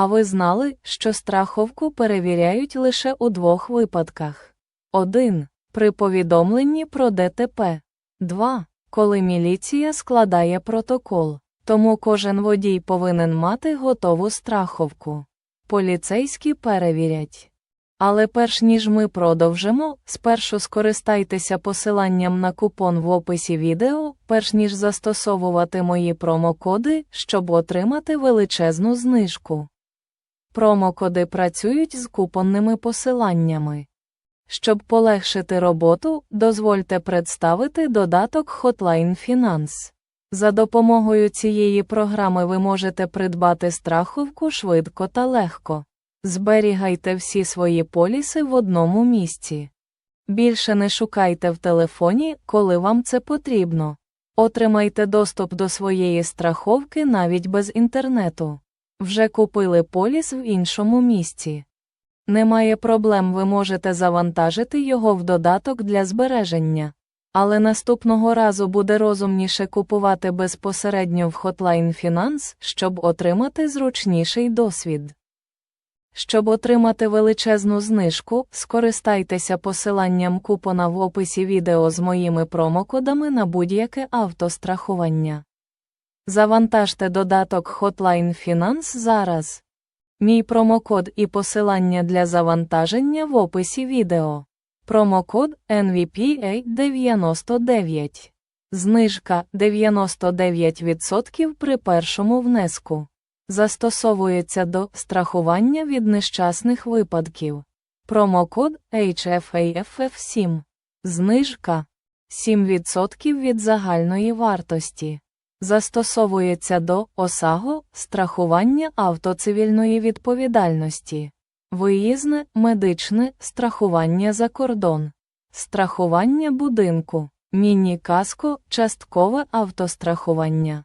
А ви знали, що страховку перевіряють лише у двох випадках: 1. При повідомленні про ДТП. 2. Коли міліція складає протокол. Тому кожен водій повинен мати готову страховку. Поліцейські перевірять. Але перш ніж ми продовжимо, спершу скористайтеся посиланням на купон в описі відео, перш ніж застосовувати мої промокоди, щоб отримати величезну знижку. Промокоди працюють з купонними посиланнями. Щоб полегшити роботу, дозвольте представити додаток Hotline Finance. За допомогою цієї програми ви можете придбати страховку швидко та легко. Зберігайте всі свої поліси в одному місці. Більше не шукайте в телефоні, коли вам це потрібно. Отримайте доступ до своєї страховки навіть без інтернету. Вже купили поліс в іншому місці. Немає проблем, ви можете завантажити його в додаток для збереження. Але наступного разу буде розумніше купувати безпосередньо в Hotline Finance, щоб отримати зручніший досвід. Щоб отримати величезну знижку, скористайтеся посиланням купона в описі відео з моїми промокодами на будь-яке автострахування. Завантажте додаток Hotline Finance зараз. Мій промокод і посилання для завантаження в описі відео. Промокод NVPA99. Знижка 99% при першому внеску. Застосовується до страхування від нещасних випадків. Промокод HFAFF7. Знижка 7% від загальної вартості. Застосовується до ОСАГО страхування автоцивільної відповідальності. Виїзне, медичне страхування за кордон, страхування будинку, міні-каско, часткове автострахування.